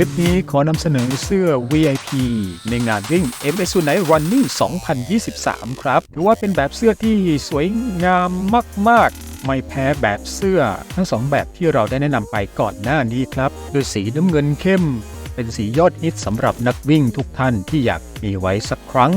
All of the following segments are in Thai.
ลิปนี้ขอนำเสนอเสื้อ VIP ในงานวิ่ง m s u n i t Running 2023 ครับถือว่าเป็นแบบเสื้อที่สวยงามมาก ๆไม่แพ้แบบเสื้อทั้งสองแบบที่เราได้แนะนำไปก่อนหน้านี้ครับโดยสีน้ำเงินเข้ม เป็นสียอดฮิตสำหรับนักวิ่งทุกท่านที่อยากมีไว้สักครั้ง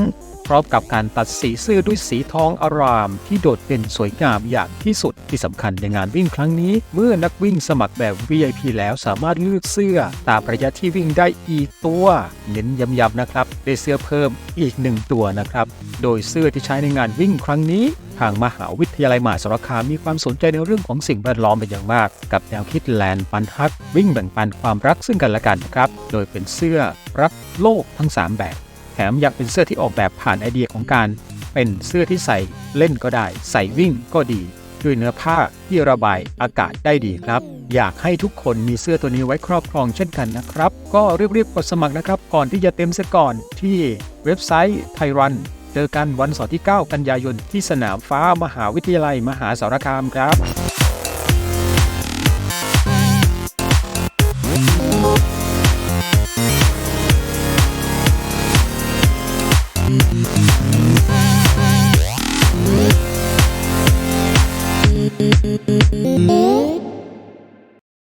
ร้อมกับการตัดสีเสื้อด้วยสีทองอาราม ที่โดดเด่นสวยงามอย่างที่สุดที่สำคัญในงานวิ่งครั้งนี้ เมื่อนักวิ่งสมัครแบบ VIP แล้วสามารถเลือกเสื้อ ตามระยะที่วิ่งได้อีกตัว เน้นย้ำๆนะครับได้เสื้อเพิ่มอีกหนึ่งตัวนะครับ โดยเสื้อที่ใช้ในงานวิ่งครั้งนี้ทางมหาวิทยาลัยมหาสารคามมีความสนใจในเรื่องของสิ่งแวดล้อมเป็นอย่างมาก กับแนวคิดแลนด์ปันฮัก วิ่งแบ่งปันความรักซึ่งกันและกันนะครับ โดยเป็นเสื้อรักโลกทั้ง 3 แบบ แถมยังเป็นเสื้อที่ออกแบบผ่านไอเดียของการ เป็นเสื้อที่ใส่เล่นก็ได้ ใส่วิ่งก็ดี ด้วยเนื้อผ้าที่ระบายอากาศได้ดีครับ อยากให้ทุกคนมีเสื้อตัวนี้ไว้ครอบครองเช่นกันนะครับ ก็รีบๆกดสมัครนะครับ ก่อนที่จะเต็มเสียก่อนที่เว็บไซต์ไทยรันเจอกันวันเสาร์ที่ 9 กันยายนที่สนามฟ้ามหาวิทยาลัยมหาสารคามครับ Thank you.